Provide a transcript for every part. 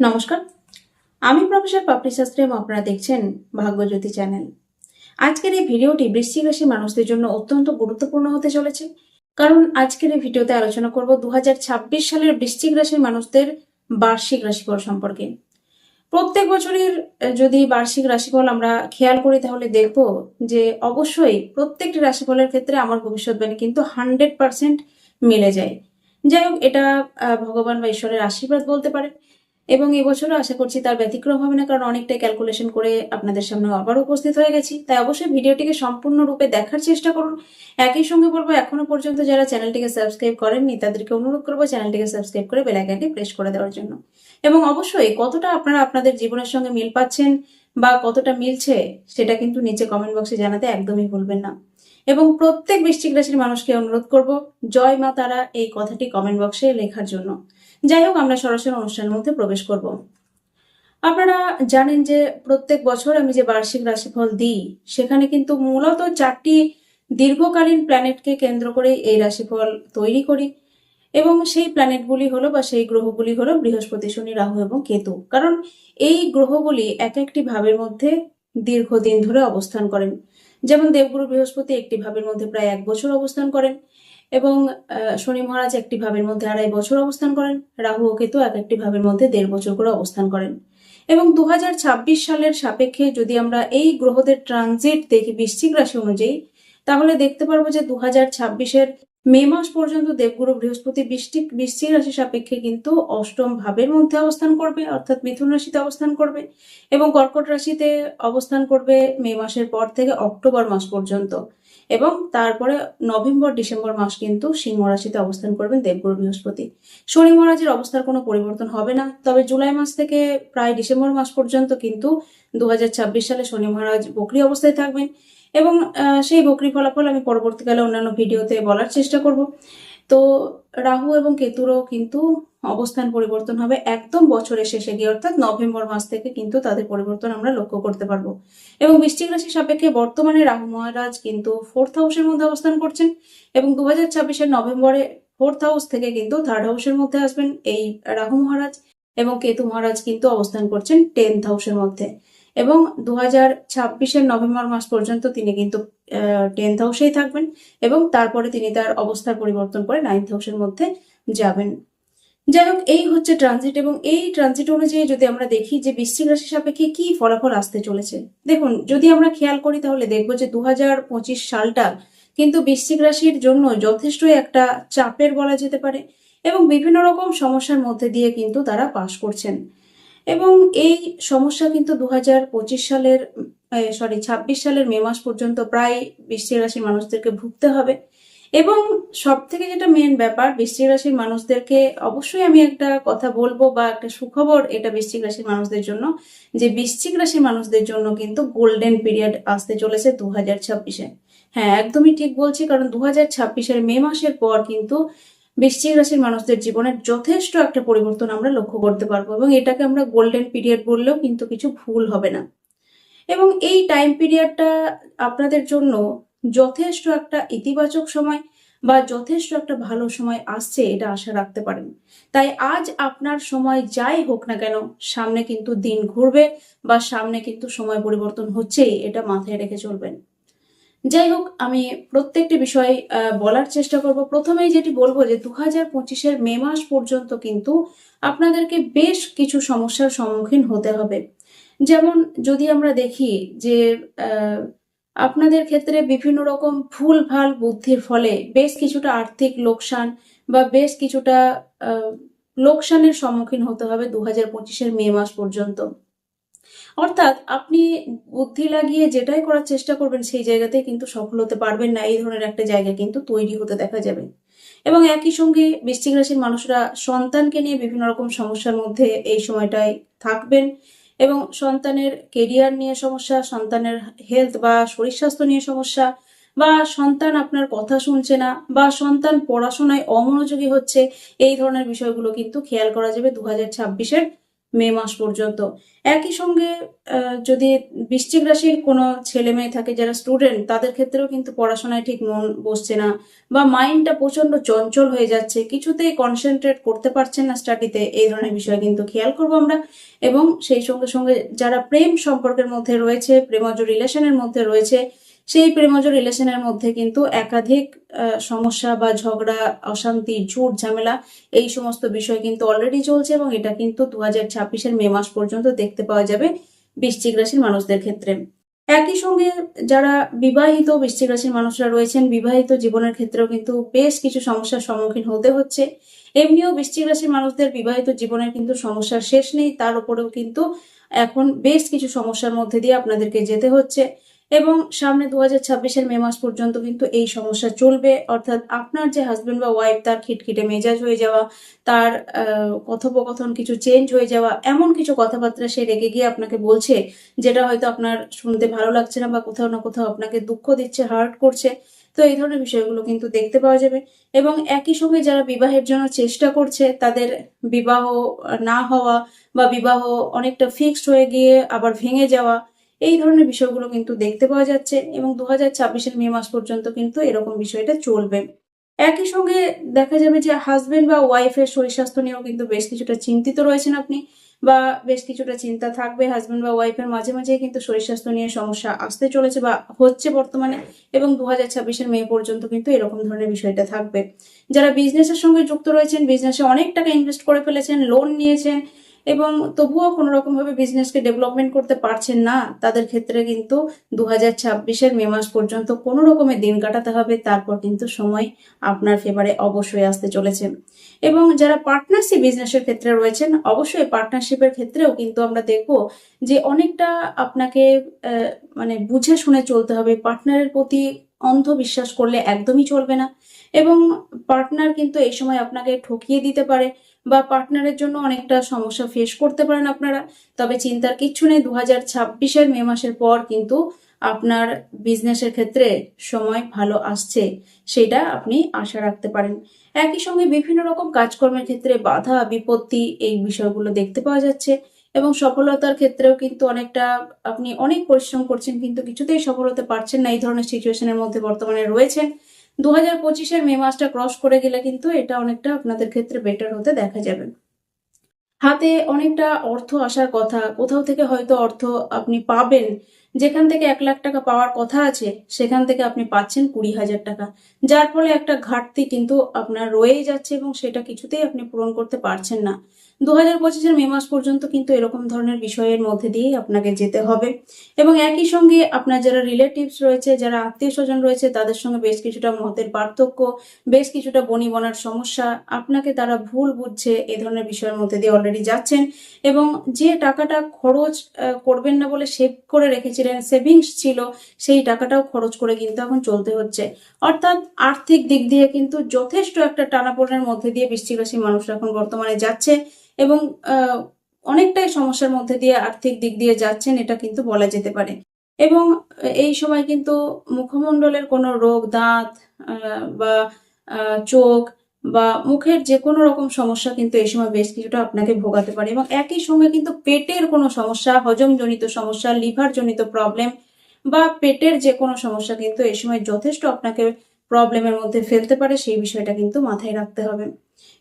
নমস্কার। আমি প্রফেসর পাপড়ি শাস্ত্রী এবং আপনারা দেখছেন ভাগ্যজ্যোতি চ্যানেল। আজকের এই ভিডিওটি বৃশ্চিক রাশি মানুষদের জন্য অত্যন্ত গুরুত্বপূর্ণ হতে চলেছে। কারণ আজকের এই ভিডিওতে আলোচনা করব দুহাজার ছাব্বিশ সালের বৃশ্চিক রাশির মানুষদের বার্ষিক রাশিফল সম্পর্কে। প্রত্যেক বছরের যদি বার্ষিক রাশিফল আমরা খেয়াল করি তাহলে দেখব যে অবশ্যই প্রত্যেকটি রাশিফলের ক্ষেত্রে আমার ভবিষ্যৎবাণী কিন্তু হান্ড্রেড পার্সেন্ট মিলে যায়। যাই হোক, এটা ভগবান বা ঈশ্বরের আশীর্বাদ বলতে পারে এবং এবছরও আশা করছি তার ব্যতিক্রম হবে না, কারণ অনেকটাই ক্যালকুলেশন করে আপনাদের সামনে আবার উপস্থিত হয়ে গেছি। তাই অবশ্যই ভিডিওটিকে সম্পূর্ণরূপে দেখার চেষ্টা করুন। একই সঙ্গে বলব, এখনও পর্যন্ত যারা চ্যানেলটিকে সাবস্ক্রাইব করেননি, তাদেরকে অনুরোধ করব চ্যানেলটিকে সাবস্ক্রাইব করে বেল আইকনটি প্রেস করে দেওয়ার জন্য। এবং অবশ্যই কতটা আপনারা আপনাদের জীবনের সঙ্গে মিল পাচ্ছেন বা কতটা মিলছে, সেটা কিন্তু নিচে কমেন্ট বক্সে জানাতে একদমই ভুলবেন না। এবং প্রত্যেক বৃশ্চিক রাশির মানুষকে অনুরোধ করব, জয় মা তারা এই কথাটি কমেন্ট বক্সে লেখার জন্য। যাই হোক, আমরা সরাসরি অনুষ্ঠানের মধ্যে প্রবেশ করব। আপনারা জানেন যে প্রত্যেক বছর আমি যে বার্ষিক রাশিফল দিই, সেখানে কিন্তু মূলত চারটি দীর্ঘকালীন প্ল্যানেটকে কেন্দ্র করে এই রাশিফল তৈরি করি এবং সেই প্ল্যানেটগুলি হলো বা সেই গ্রহগুলি হলো বৃহস্পতি, শনি, রাহু এবং কেতু। কারণ এই গ্রহগুলি এক একটি ভাবের মধ্যে দীর্ঘদিন ধরে অবস্থান করেন। যেমন দেবগুরু বৃহস্পতি একটি ভাবের মধ্যে প্রায় এক বছর অবস্থান করেন এবং শনি মহারাজ একটি ভাবের মধ্যে আড়াই বছর অবস্থান করেন। রাহু ও কেতু এক একটি ভাবের মধ্যে দেড় বছর করে অবস্থান করেন। এবং দুহাজার ছাব্বিশ সালের সাপেক্ষে যদি আমরা এই গ্রহদের ট্রানজিট দেখি বৃশ্চিক রাশি অনুযায়ী, তাহলে দেখতে পারব যে দু হাজার ছাব্বিশের মে মাস পর্যন্ত দেবগুরু বৃহস্পতি বৃষ্টিক বৃশ্চিক রাশি সাপেক্ষে কিন্তু অষ্টম ভাবের মধ্যে অবস্থান করবে, অর্থাৎ মিথুন রাশিতে অবস্থান করবে এবং কর্কট রাশিতে অবস্থান করবে মে মাসের পর থেকে অক্টোবর মাস পর্যন্ত। এবং তারপরে নভেম্বর, ডিসেম্বর মাস কিন্তু সিংহ রাশিতে অবস্থান করবেন দেবগুরু বৃহস্পতি। শনি মহারাজের অবস্থার কোনো পরিবর্তন হবে না, তবে জুলাই মাস থেকে প্রায় ডিসেম্বর মাস পর্যন্ত কিন্তু দু হাজার ছাব্বিশ সালে শনি মহারাজ বকরি অবস্থায় থাকবেন এবং সেই বকরি ফলাফল আমি পরবর্তীকালে অন্যান্য ভিডিওতে বলার চেষ্টা করব। তো রাহু এবং কেতুরও কিন্তু অবস্থান পরিবর্তন হবে একদম বছরের শেষে গিয়ে, অর্থাৎ নভেম্বর মাস থেকে কিন্তু তাদের পরিবর্তন আমরা লক্ষ্য করতে পারব। এবং বৃশ্চিক রাশি সাপেক্ষে বর্তমানে রাহু মহারাজ কিন্তু ফোর্থ হাউসের মধ্যে অবস্থান করছেন এবং দু হাজার ছাব্বিশের নভেম্বরে ফোর্থ হাউস থেকে কিন্তু থার্ড হাউসের মধ্যে আসবেন এই রাহু মহারাজ এবং কেতু মহারাজ কিন্তু অবস্থান করছেন টেন্থ হাউসের মধ্যে। এবং দু হাজার ছাব্বিশের নভেম্বর মাস পর্যন্ত তিনি কিন্তু টেন্থ হাউসেই থাকবেন এবং তারপরে তিনি তার অবস্থার পরিবর্তন করে নাইন্থ হাউসের মধ্যে যাবেন। যাই হোক এই হচ্ছে ট্রানজিট এবং এই ট্রানজিট অনুযায়ী যদি আমরা দেখি যে বৃশ্চিক রাশি সাপেক্ষে কি ফলাফল আসতে চলেছে। দেখুন, যদি আমরা খেয়াল করি তাহলে দেখব যে দু সালটা কিন্তু বৃশ্চিক রাশির জন্য যথেষ্টই একটা চাপের বলা যেতে পারে এবং বিভিন্ন রকম সমস্যার মধ্যে দিয়ে কিন্তু তারা পাশ করছেন। এবং এই সমস্যা কিন্তু দু সালের সরি ছাব্বিশ সালের মে মাস পর্যন্ত প্রায় বৃশ্চিক রাশির মানুষদেরকে ভুগতে হবে। এবং সব থেকে যেটা মেন ব্যাপার বৃশ্চিক রাশির মানুষদেরকে অবশ্যই আমি একটা কথা বলব বা একটা সুখবর এটা বৃশ্চিক রাশির মানুষদের জন্য, যে বৃশ্চিক রাশির মানুষদের জন্য কিন্তু গোল্ডেন পিরিয়ড আসতে চলেছে দু হাজার ছাব্বিশে। হ্যাঁ একদমই ঠিক বলছি, কারণ দু হাজার ছাব্বিশের মে মাসের পর কিন্তু বৃশ্চিক রাশির মানুষদের জীবনের যথেষ্ট একটা পরিবর্তন আমরা লক্ষ্য করতে পারব এবং এটাকে আমরা গোল্ডেন পিরিয়ড বললেও কিন্তু কিছু ভুল হবে না। এবং এই টাইম পিরিয়ডটা আপনাদের জন্য যথেষ্ট একটা ইতিবাচক সময় বা যথেষ্ট একটা ভালো সময় আসছে, এটা আশা রাখতে পারেন। তাই আজ আপনার সময় যাই হোক না কেন, সামনে কিন্তু দিন ঘুরবে বা সামনে কিন্তু সময় পরিবর্তন হচ্ছেই, এটা মাথায় রেখে চলবেন। যাই হোক, আমি প্রত্যেকটি বিষয় বলার চেষ্টা করব। প্রথমেই যেটি বলব যে দু হাজার পঁচিশের মে মাস পর্যন্ত কিন্তু আপনাদেরকে বেশ কিছু সমস্যার সম্মুখীন হতে হবে। যেমন যদি আমরা দেখি যে আপনাদের ক্ষেত্রে বিভিন্ন রকম ভুল ভালো বুদ্ধির ফলে বেশ কিছুটা আর্থিক লোকসান বা বেশ কিছুটা লোকসানের সম্মুখীন হতে হবে দু হাজার পঁচিশের মে মাস পর্যন্ত। অর্থাৎ আপনি বুদ্ধি লাগিয়ে যেটাই করার চেষ্টা করবেন সেই জায়গাতে কিন্তু সফল হতে পারবেন না, এই ধরনের একটা জায়গা কিন্তু তৈরি হতে দেখা যাবে। এবং একই সঙ্গে বৃশ্চিক রাশির মানুষরা সন্তানকে নিয়ে বিভিন্ন রকম সমস্যার মধ্যে এই সময়টায় থাকবেন। এবং সন্তানের কেরিয়ার নিয়ে সমস্যা, সন্তানের হেলথ বা শরীর স্বাস্থ্য নিয়ে সমস্যা, বা সন্তান আপনার কথা শুনছে না, বা সন্তান পড়াশোনায় অমনোযোগী হচ্ছে, এই ধরনের বিষয়গুলো কিন্তু খেয়াল করা যাবে দু হাজার ছাব্বিশের মে মাস পর্যন্ত। একই সঙ্গে যদি বৃশ্চিক রাশির কোনো ছেলে মেয়ে থাকে যারা স্টুডেন্ট তাদের ক্ষেত্রেও কিন্তু পড়াশোনায় ঠিক মন বসছে না বা মাইন্ডটা প্রচণ্ড চঞ্চল হয়ে যাচ্ছে। কিছুতেই কনসেন্ট্রেট করতে পারছেন না স্টাডিতে এই ধরনের বিষয় কিন্তু খেয়াল করব আমরা। এবং সেই সঙ্গে সঙ্গে যারা প্রেম সম্পর্কের মধ্যে রয়েছে প্রেমজ রিলেশনের মধ্যে রয়েছে সেই প্রেমজ রিলেশনের মধ্যে কিন্তু একাধিক সমস্যা বা ঝগড়া, অশান্তি, ঝুট, ঝামেলা, এই সমস্ত বিষয় কিন্তু অলরেডি চলছে এবং এটা কিন্তু দু হাজার ছাব্বিশের মে মাস পর্যন্ত দেখতে পাওয়া যাবে বৃশ্চিক রাশির মানুষদের ক্ষেত্রে। একই সঙ্গে যারা বিবাহিত বৃশ্চিক রাশির মানুষরা রয়েছেন, বিবাহিত জীবনের ক্ষেত্রেও কিন্তু বেশ কিছু সমস্যার সম্মুখীন হতে হচ্ছে। এমনিও বৃশ্চিক রাশির মানুষদের বিবাহিত জীবনের কিন্তু সমস্যার শেষ নেই, তার উপরেও কিন্তু এখন বেশ কিছু সমস্যার মধ্যে দিয়ে আপনাদেরকে যেতে হচ্ছে। এবং সামনে দু হাজার ছাব্বিশের মে মাস পর্যন্ত কিন্তু এই সমস্যা চলবে। অর্থাৎ আপনার যে হাজবেন্ড বা ওয়াইফ তার খিটখিটে মেজাজ হয়ে যাওয়া, তার কথোপকথন কিছু চেঞ্জ হয়ে যাওয়া, এমন কিছু কথাবার্তা সে রেগে গিয়ে আপনাকে বলছে, যেটা হয়তো আপনার শুনতে ভালো লাগছে না বা কোথাও না কোথাও আপনাকে দুঃখ দিচ্ছে হার্ট করছে। তো এই ধরনের বিষয়গুলো কিন্তু দেখতে পাওয়া যাবে এবং একই সঙ্গে যারা বিবাহের জন্য চেষ্টা করছে, তাদের বিবাহ না হওয়া বা বিবাহ অনেকটা ফিক্সড হয়ে গিয়ে আবার ভেঙে যাওয়া এই ধরনের বিষয়গুলো কিন্তু দেখতে পাওয়া যাচ্ছে এবং দু হাজার ছাব্বিশের মে মাস পর্যন্ত কিন্তু এরকম বিষয়টা চলবে। একই সঙ্গে দেখা যাবে যে হাজবেন্ড বা ওয়াইফের শরীর স্বাস্থ্য নিয়েও কিন্তু বেশ কিছুটা চিন্তিত রয়েছেন আপনি বা বেশ কিছুটা চিন্তা থাকবে হাজবেন্ড বা ওয়াইফের মাঝে মাঝে কিন্তু শরীর স্বাস্থ্য নিয়ে সমস্যা আসতে চলেছে বা হচ্ছে বর্তমানে এবং দু হাজার ছাব্বিশের মে পর্যন্ত কিন্তু এরকম ধরনের বিষয়টা থাকবে। যারা বিজনেসের সঙ্গে যুক্ত রয়েছেন বিজনেসে অনেক টাকা ইনভেস্ট করে ফেলেছেন লোন নিয়েছেন এবং তবুও কোনো রকমভাবে বিজনেসকে ডেভেলপমেন্ট করতে পারছেন না, তাদের ক্ষেত্রে কিন্তু দু হাজার ছাব্বিশের মে মাস পর্যন্ত কোনো রকমের দিন কাটাতে হবে, তারপর কিন্তু সময় আপনার ফেভারে অবশ্যই আসতে চলেছে। এবং যারা পার্টনারশিপ বিজনেসের ক্ষেত্রে রয়েছেন, অবশ্যই পার্টনারশিপের ক্ষেত্রেও কিন্তু আমরা দেখব যে অনেকটা আপনাকে মানে বুঝে শুনে চলতে হবে পার্টনারের প্রতি অন্ধ বিশ্বাস করলে একদমই চলবে না। এবং পার্টনার কিন্তু এই সময় আপনাকে ঠকিয়ে দিতে পারে বা পার্টনারের জন্য অনেকটা সমস্যা ফেস করতে পারেন আপনারা। তবে চিন্তার কিচ্ছু নেই দু হাজার ছাব্বিশের মে মাসের পর কিন্তু আপনার বিজনেসের ক্ষেত্রে সময় ভালো আসছে, সেটা আপনি আশা রাখতে পারেন। একই সঙ্গে বিভিন্ন রকম কাজকর্মের ক্ষেত্রে বাধা, বিপত্তি এই বিষয়গুলো দেখতে পাওয়া যাচ্ছে এবং সফলতার ক্ষেত্রেও কিন্তু অনেকটা আপনি অনেক পরিশ্রম করছেন কিন্তু কিছুতেই সফল হতে পারছেন না। এই ধরনের সিচুয়েশনের মধ্যে বর্তমানে রয়েছেন। দু হাজার পঁচিশের মে মাসটা ক্রস করে গেলে কিন্তু এটা অনেকটা আপনাদের ক্ষেত্রে বেটার হতে দেখা যাবে। হাতে অনেকটা অর্থ আসার কথা, কোথাও থেকে হয়তো অর্থ আপনি পাবেন, যেখান থেকে এক লাখ টাকা পাওয়ার কথা আছে, সেখান থেকে আপনি পাচ্ছেন কুড়ি হাজার টাকা। যার ফলে একটা ঘাটতি কিন্তু আপনার রয়েই যাচ্ছে এবং সেটা কিছুতেই আপনি পূরণ করতে পারছেন না। দু হাজার পঁচিশের মে মাস পর্যন্ত কিন্তু এরকম ধরনের বিষয়ের মধ্যে দিয়েই আপনাকে যেতে হবে। এবং একই সঙ্গে আপনার যারা রিলেটিভস রয়েছে, যারা আত্মীয় স্বজন রয়েছে, তাদের সঙ্গে বেশ কিছুটা মতের পার্থক্য, বেশ কিছুটা বনি বনার সমস্যা, আপনাকে তারা ভুল বুঝছে, এ ধরনের বিষয়ের মধ্যে দিয়ে অলরেডি যাচ্ছেন। এবং যে টাকাটা খরচ করবেন না বলে সেভ করে রেখেছিলেন সেভিংস ছিল, সেই টাকাটাও খরচ করে কিন্তু এখন চলতে হচ্ছে। অর্থাৎ আর্থিক দিক দিয়ে কিন্তু যথেষ্ট একটা টানাপোড়েনের মধ্যে দিয়ে রাশির মানুষরা এখন বর্তমানে যাচ্ছে। এবং অনেকটাই সমস্যার মধ্যে দিয়ে আর্থিক দিক দিয়ে যাচ্ছেন, এটা কিন্তু বলা যেতে পারে। এবং এই সময় কিন্তু মুখমণ্ডলের কোনো রোগ, দাঁত বা চোখ বা মুখের যে কোনো রকম সমস্যা কিন্তু এই সময় বেশ কিছুটা আপনাকে ভোগাতে পারে। এবং একই সঙ্গে কিন্তু পেটের কোনো সমস্যা, হজমজনিত সমস্যা লিভার জনিত প্রবলেম বা পেটের যে কোনো সমস্যা কিন্তু এই সময় যথেষ্ট আপনাকে প্রবলেমের মধ্যে ফেলতে পারে, সেই বিষয়টা কিন্তু মাথায় রাখতে হবে।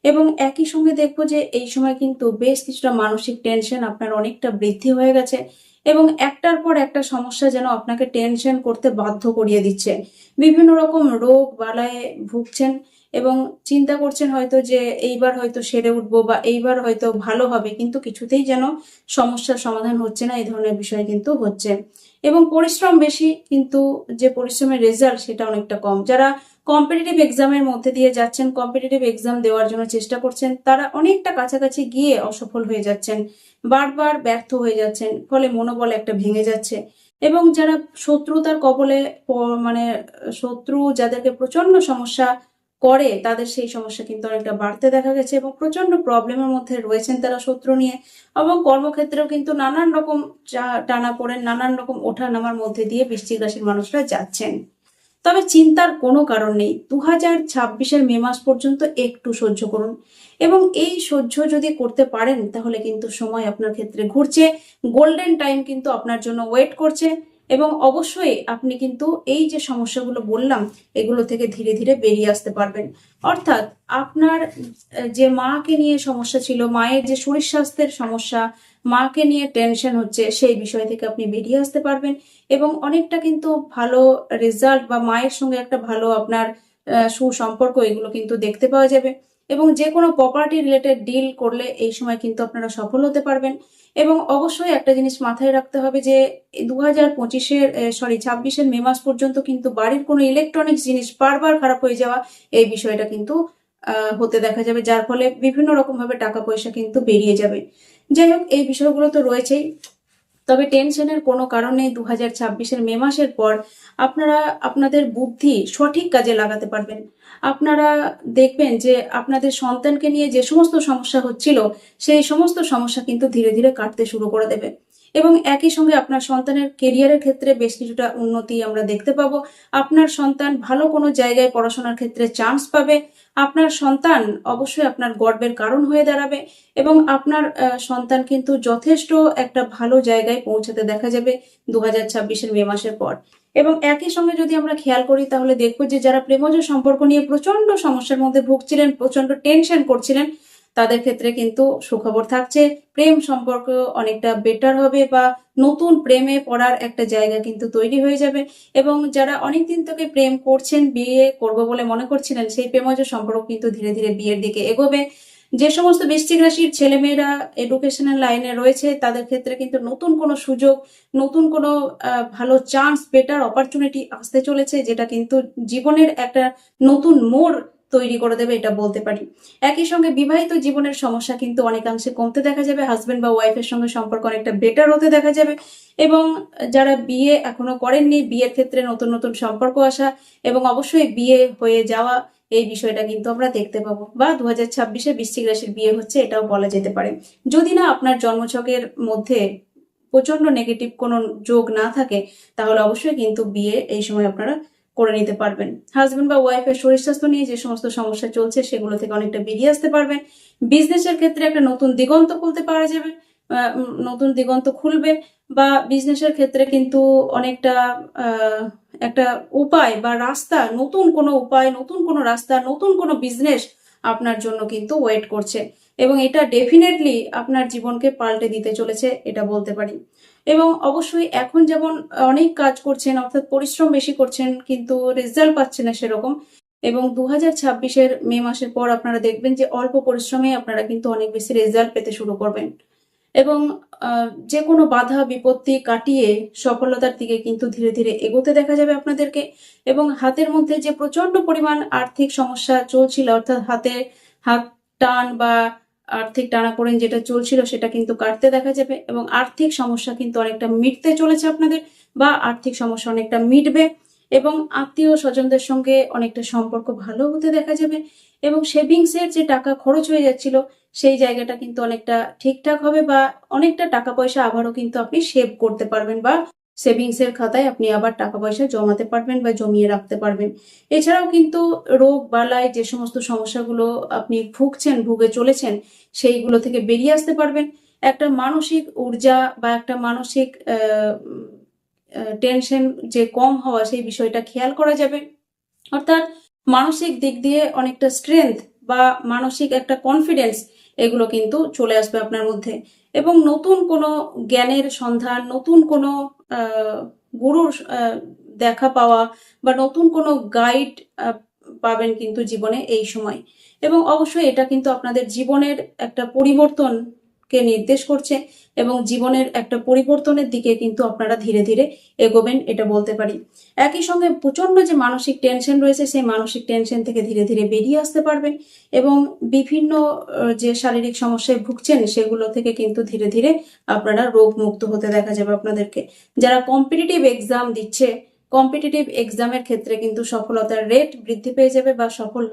এবং একই সঙ্গে দেখব যে এই সময় কিন্তু বেশ কিছুটা মানসিক টেনশন আপনার অনেকটা বৃদ্ধি হয়ে গেছে এবং একটার পর একটা সমস্যা যেন আপনাকে টেনশন করতে বাধ্য করিয়ে দিচ্ছে। বিভিন্ন রকম রোগ বালায় ভুগছেন এবং চিন্তা করছেন হয়তো যে এইবার হয়তো সেরে উঠবো বা এইবার হয়তো ভালো হবে, কিন্তু কিছুতেই যেন সমস্যার সমাধান হচ্ছে না, এই ধরনের বিষয় কিন্তু হচ্ছে। এবং পরিশ্রম বেশি, কিন্তু যে পরিশ্রমের রেজাল্ট সেটা অনেকটা কম। যারা কম্পিটিটিভ এক্সামের মধ্যে দিয়ে যাচ্ছেন কম্পিটিটিভ এক্সাম দেওয়ার জন্য চেষ্টা করছেন, তারা অনেকটা কাছাকাছি গিয়ে অসফল হয়ে যাচ্ছেন, বারবার ব্যর্থ হয়ে যাচ্ছেন, ফলে মনোবল একটা ভেঙে যাচ্ছে। এবং যারা শত্রুতার কবলে মানে শত্রু যাদেরকে প্রচণ্ড সমস্যা করে, তাদের সেই সমস্যা কিন্তু অনেকটা বাড়তে দেখা গেছে এবং প্রচণ্ড প্রবলেমের মধ্যে রয়েছেন তারা শত্রু নিয়ে। এবং কর্মক্ষেত্রেও কিন্তু নানান রকম টানা পড়েন, নানান রকম ওঠা নামার মধ্যে দিয়ে বৃশ্চিক রাশির মানুষরা যাচ্ছেন। তবে চিন্তার কোনো কারণ নেই। দু হাজার ছাব্বিশের মে মাস পর্যন্ত একটু সহ্য করুন। এবং এই সহ্য যদি করতে পারেন, তাহলে কিন্তু সময় আপনার ক্ষেত্রে ঘুরছে। গোল্ডেন টাইম কিন্তু আপনার জন্য ওয়েট করছে। এবং অবশ্যই আপনি কিন্তু এই যে সমস্যাগুলো বললাম, এগুলো থেকে ধীরে ধীরে বেরিয়ে আসতে পারবেন। অর্থাৎ আপনার যে মাকে নিয়ে সমস্যা ছিল, মায়ের যে শরীর স্বাস্থ্যের সমস্যা মাকে নিয়ে টেনশন হচ্ছে, সেই বিষয় থেকে আপনি বেরিয়ে আসতে পারবেন এবং অনেকটা কিন্তু ভালো রেজাল্ট বা মায়ের সঙ্গে একটা ভালো আপনার সুসম্পর্ক এগুলো কিন্তু দেখতে পাওয়া যাবে এবং যে কোনো প্রপার্টি রিলেটেড ডিল করলে এই সময় কিন্তু আপনারা সফল হতে পারবেন এবং অবশ্যই একটা জিনিস মাথায় রাখতে হবে যে দু হাজার পঁচিশের সরি ছাব্বিশের মে মাস পর্যন্ত কিন্তু বাড়ির কোনো ইলেকট্রনিক্স জিনিস বারবার খারাপ হয়ে যাওয়া এই বিষয়টা কিন্তু হতে দেখা যাবে, যার ফলে বিভিন্ন রকম ভাবে টাকা পয়সা কিন্তু বেরিয়ে যাবে। যাই হোক, এই বিষয়গুলো তো রয়েছেই। তবে টেনশনের কোনো কারণে দু হাজার ছাব্বিশের মে মাসের পর আপনারা আপনাদের বুদ্ধি সঠিক কাজে লাগাতে পারবেন। আপনারা দেখবেন যে আপনাদের সন্তানকে নিয়ে যে সমস্ত সমস্যা হচ্ছিল, সেই সমস্ত সমস্যা কিন্তু ধীরে ধীরে কাটতে শুরু করে দেবে। এবং একই সঙ্গে আপনার সন্তানের কেরিয়ারের ক্ষেত্রে বেশ কিছুটা উন্নতি আমরা দেখতে পাবো। আপনার সন্তান ভালো কোনো জায়গায় পড়াশোনার ক্ষেত্রে চান্স পাবে। আপনার সন্তান অবশ্যই আপনার গর্বের কারণ হয়ে দাঁড়াবে এবং আপনার সন্তান কিন্তু যথেষ্ট একটা ভালো জায়গায় পৌঁছাতে দেখা যাবে দু হাজার ছাব্বিশের মে মাসের পর। এবং একই সঙ্গে যদি আমরা খেয়াল করি, তাহলে দেখব যে যারা প্রেমজ সম্পর্ক নিয়ে প্রচণ্ড সমস্যার মধ্যে ভুগছিলেন প্রচণ্ড টেনশন করছিলেন তাদের ক্ষেত্রে কিন্তু সুখবর থাকছে। প্রেম সম্পর্ক অনেকটা বেটার হবে বা নতুন প্রেমে পড়ার একটা জায়গা কিন্তু তৈরি হয়ে যাবে। এবং যারা অনেকদিন থেকে প্রেম করছেন, বিয়ে করব বলে মনে করছিলেন, সেই প্রেমজ সম্পর্ক কিন্তু ধীরে ধীরে বিয়ের দিকে এগোবে। যে সমস্ত বৃশ্চিক রাশির ছেলেমেয়েরা এডুকেশনাল লাইনে রয়েছে, তাদের ক্ষেত্রে কিন্তু নতুন কোনো সুযোগ, নতুন কোনো ভালো চান্স বেটার অপরচুনিটি আসতে চলেছে, যেটা কিন্তু জীবনের একটা নতুন মোড় তৈরি করে দেবে, এটা বলতে পারি। একই সঙ্গে বিবাহিত জীবনের সমস্যা কিন্তু অনেকাংশে কমতে দেখা যাবে হাজবেন্ড বা ওয়াইফের সঙ্গে সম্পর্ক অনেকটা বেটার হতে দেখা যাবে এবং যারা বিয়ে এখনও করেননি, বিয়ের ক্ষেত্রে নতুন নতুন সম্পর্ক আসা এবং অবশ্যই বিয়ে হয়ে যাওয়া এই বিষয়টা কিন্তু আমরা দেখতে পাবো বা দু হাজার ছাব্বিশে বৃশ্চিক রাশির বিয়ে হচ্ছে এটাও বলা যেতে পারে। যদি না আপনার জন্মছকের মধ্যে প্রচণ্ড নেগেটিভ কোনো যোগ না থাকে, তাহলে অবশ্যই কিন্তু বিয়ে এই সময় আপনারা করে নিতে পারবেন। হাজবেন্ড বা ওয়াইফের শরীর স্বাস্থ্য নিয়ে যে সমস্ত সমস্যা চলছে, সেগুলো থেকে অনেকটা বেরিয়ে আসতে পারবেন। বিজনেসের ক্ষেত্রে একটা নতুন দিগন্ত খুলতে পারা যাবে নতুন দিগন্ত খুলবে বা বিজনেসের ক্ষেত্রে কিন্তু অনেকটা একটা উপায় বা রাস্তা, নতুন কোনো উপায়, নতুন কোনো রাস্তা, নতুন কোনো বিজনেস আপনার জন্য কিন্তু ওয়েট করছে। এবং এটা ডেফিনেটলি আপনার জীবনকে পাল্টে দিতে চলেছে, এটা বলতে পারি। এবং অবশ্যই এখন যেমন অনেক কাজ করছেন, অর্থাৎ পরিশ্রম বেশি করছেন, কিন্তু রেজাল্ট পাচ্ছে না সেরকম। এবং দু হাজার ছাব্বিশের মে মাসের পর আপনারা দেখবেন যে অল্প পরিশ্রমে আপনারা কিন্তু অনেক বেশি রেজাল্ট পেতে শুরু করবেন। এবং যে কোনো বাধা, বিপত্তি কাটিয়ে সফলতার দিকে কিন্তু ধীরে ধীরে এগোতে দেখা যাবে আপনাদেরকে। এবং হাতের মধ্যে যে প্রচণ্ড পরিমাণ আর্থিক সমস্যা চলছিল, অর্থাৎ হাতে হাত টান বা আর্থিক টানাপোড়েন যেটা চলছিল সেটা কিন্তু কাটতে দেখা যাবে এবং আর্থিক সমস্যা কিন্তু অনেকটা মিটতে চলেছে আপনাদের বা আর্থিক সমস্যা অনেকটা মিটবে এবং আত্মীয় স্বজনদের সঙ্গে অনেকটা সম্পর্ক ভালো হতে দেখা যাবে এবং সেভিংসের যে টাকা খরচ হয়ে যাচ্ছিল সেই জায়গাটা কিন্তু অনেকটা ঠিকঠাক হবে বা অনেকটা টাকা পয়সা আবারও কিন্তু আপনি সেভ করতে পারবেন বা সেভিংস এর খাতায় আপনি আবার টাকা পয়সা জমাতে পারবেন বা জমিয়ে রাখতে পারবেন। এছাড়াও কিন্তু রোগ বালায় যে সমস্ত সমস্যাগুলো আপনি ভুগছেন, ভুগে চলেছেন, সেইগুলো থেকে বেরিয়ে আসতে পারবেন। একটা মানসিক ঊর্জা বা একটা মানসিক টেনশন যে কম হওয়া, সেই বিষয়টা খেয়াল করা যাবে। অর্থাৎ মানসিক দিক দিয়ে অনেকটা স্ট্রেংথ বা মানসিক একটা কনফিডেন্স এগুলো কিন্তু চলে আসবে আপনার মধ্যে। এবং নতুন কোনো জ্ঞানের সন্ধান, নতুন কোনো গুরুর দেখা পাওয়া বা নতুন কোনো গাইড পাবেন কিন্তু জীবনে এই সময়। এবং অবশ্যই এটা কিন্তু আপনাদের জীবনের একটা পরিবর্তনকে নির্দেশ করছে। এবং জীবনের একটা পরিবর্তনের দিকে কিন্তু আপনারা ধীরে ধীরে এগোবেন, এটা বলতে পারি। একই সঙ্গে প্রচণ্ড যে মানসিক টেনশন রয়েছে, সেই মানসিক টেনশন থেকে ধীরে ধীরে বেরিয়ে আসতে পারবেন এবং বিভিন্ন যে শারীরিক সমস্যায় ভুগছেন, সেগুলো থেকে কিন্তু ধীরে ধীরে আপনারা রোগ মুক্ত হতে দেখা যাবে আপনাদেরকে। যারা কম্পিটিটিভ এক্সাম দিচ্ছে কম্পিটিটিভ এক্সামের ক্ষেত্রে কিন্তু সফলতার রেট বৃদ্ধি পেয়ে যাবে বা সফল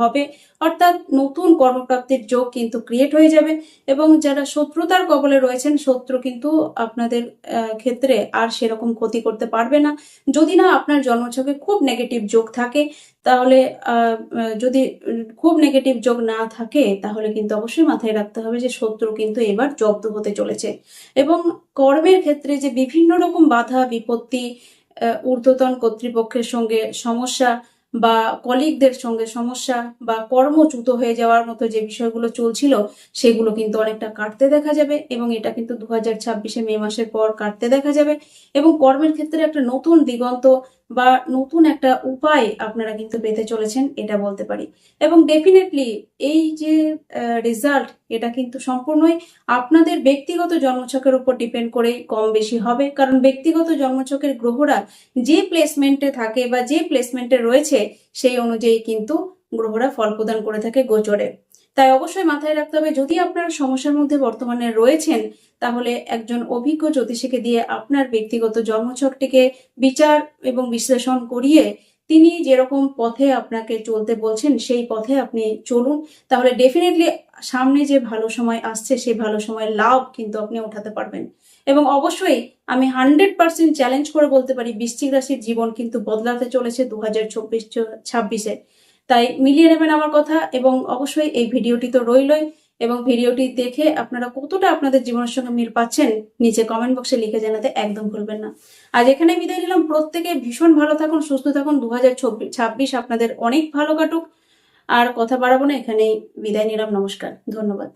হবে। অর্থাৎ নতুন কর্মপ্রাপ্তির যোগ কিন্তু ক্রিয়েট হয়ে যাবে এবং যারা শত্রুতার কবলে রয়েছেন, শত্রু কিন্তু আপনাদের ক্ষেত্রে আর সেরকম ক্ষতি করতে পারবে না। যদি না আপনার জন্মছকে খুব নেগেটিভ যোগ থাকে, তাহলে যদি খুব নেগেটিভ যোগ না থাকে, তাহলে কিন্তু অবশ্যই মাথায় রাখতে হবে যে শত্রু কিন্তু এবার জব্দ হতে চলেছে। এবং কর্মের ক্ষেত্রে যে বিভিন্ন রকম বাধা, বিপত্তি ঊর্ধ্বতন কর্তৃপক্ষের সঙ্গে সমস্যা বা কলিগদের সঙ্গে সমস্যা বা কর্মচ্যুত হয়ে যাওয়ার মতো যে বিষয়গুলো চলছিল, সেগুলো কিন্তু অনেকটা কাটতে দেখা যাবে এবং এটা কিন্তু দু হাজার ছাব্বিশে মে মাসের পর কাটতে দেখা যাবে। এবং কর্মের ক্ষেত্রে একটা নতুন দিগন্ত বা নতুন একটা উপায় আপনারা কিন্তু পেতে চলেছেন, এটা বলতে পারি। এবং ডেফিনেটলি এই যে রেজাল্ট এটা কিন্তু সম্পূর্ণই আপনাদের ব্যক্তিগত জন্মছকের উপর ডিপেন্ড করে কম বেশি হবে। কারণ ব্যক্তিগত জন্মছকের গ্রহরা যে প্লেসমেন্টে থাকে বা যে প্লেসমেন্টে রয়েছে, সেই অনুযায়ী কিন্তু গ্রহরা ফল প্রদান করে থাকে গোচরে। তাই অবশ্যই মাথায় রাখতে হবে, যদি আপনার সমস্যার মধ্যে বর্তমানে রয়েছেন, তাহলে একজন অভিজ্ঞ জ্যোতিষীকে দিয়ে আপনার ব্যক্তিগত জন্মছকটিকে বিচার এবং বিশ্লেষণ করিয়ে তিনি যেরকম পথে আপনাকে চলতে বলছেন, সেই পথে আপনি চলুন। তাহলে ডেফিনেটলি সামনে যে ভালো সময় আসছে সেই ভালো সময় লাভ কিন্তু আপনি উঠাতে পারবেন। এবং অবশ্যই আমি হান্ড্রেড পার্সেন্ট চ্যালেঞ্জ করে বলতে পারি, বৃশ্চিক রাশির জীবন কিন্তু বদলাতে চলেছে দু হাজার চব্বিশ ছাব্বিশে। তাই মিলিয়ে নেবেন আমার কথা এবং অবশ্যই এই ভিডিওটি তো রইলই এবং ভিডিওটি দেখে আপনারা কতটা আপনাদের জীবনের সঙ্গে মিল পাচ্ছেন নিচে কমেন্ট বক্সে লিখে জানাতে একদম ভুলবেন না। আজ এখানে বিদায় নিলাম। প্রত্যেকে ভীষণ ভালো থাকুন, সুস্থ থাকুন। দু হাজার ছাব্বিশ আপনাদের অনেক ভালো কাটুক। আর কথা বাড়াবো না, এখানেই বিদায় নিলাম। নমস্কার, ধন্যবাদ।